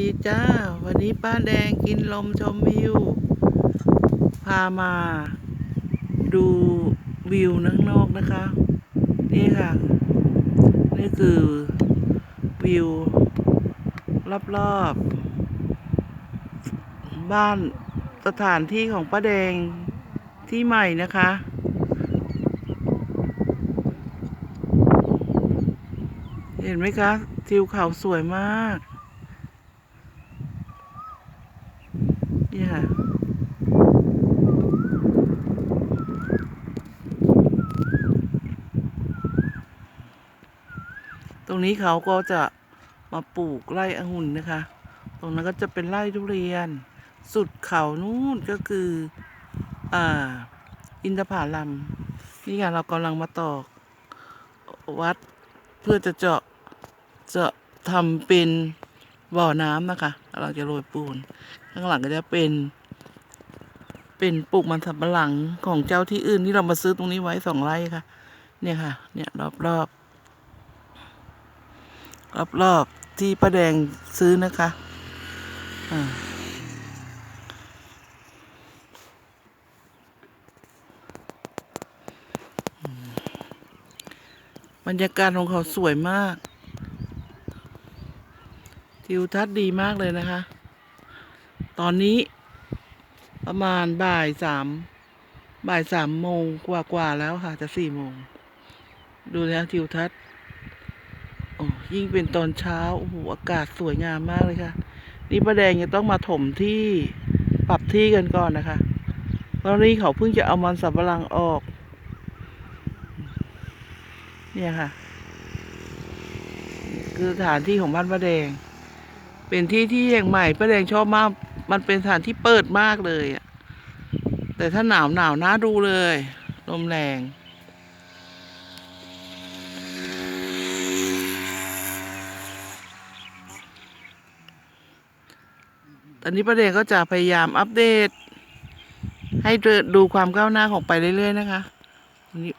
ดีจ้า วันนี้ป้าแดงกินลมชมวิว พามาดูวิวนังนอกนะคะ นี่ค่ะ นี่คือวิว รอบๆบ้านสถานที่ของป้าแดงที่ใหม่นะคะ เห็นไหมคะทิวเขาสวยมาก นี่ค่ะตรงนี้เขาก็จะมาปลูกไร่องุ่นนะคะ ตรงนั้นก็จะเป็นไร่ทุเรียน สุดเขานู่นก็คือ อ่า อินทผลัม นี่ไงเรากำลังมาตอกวัดเพื่อจะเจาะจะทำเป็น บ่อน้ำนะคะเราจะโรยปูน ข้างหลังก็จะเป็น เป็นปลูกมันสำปะหลังของเจ้าที่อื่นที่เรามาซื้อตรงนี้ไว้สองไร่ค่ะ เนี่ยค่ะ เนี่ยรอบรอบรอบรอบที่ป้าแดงซื้อนะคะอ่าบรรยากาศของเขาสวยมาก ทิวทัศน์ดีมากเลยนะคะ ตอนนี้ประมาณบ่ายสามบ่ายสามโมงกว่ากว่าๆแล้วค่ะ จะสี่โมง ดูนะทิวทัศน์โอ้ยิ่งเป็นตอนเช้าโอ้โหอากาศสวยงามมากเลยค่ะ นี่ป้าแดงจะต้องมาถมที่ปรับที่กันก่อนนะคะตอนนี้เขาเพิ่งจะเอามันสับปะหลังออก เนี่ยค่ะ คือสถานที่ของบ้านป้าแดง เป็นที่ที่แห่งใหม่ป้าแดงชอบมาก มันเป็นสถานที่เปิดมากเลยอะแต่ถ้าหนาวหนาวน่าดูเลย ลมแรงตอนนี้ป้าแดงก็จะพยายามอัปเดต ให้ดูความก้าวหน้าของไปเรื่อยๆนะคะวันนี้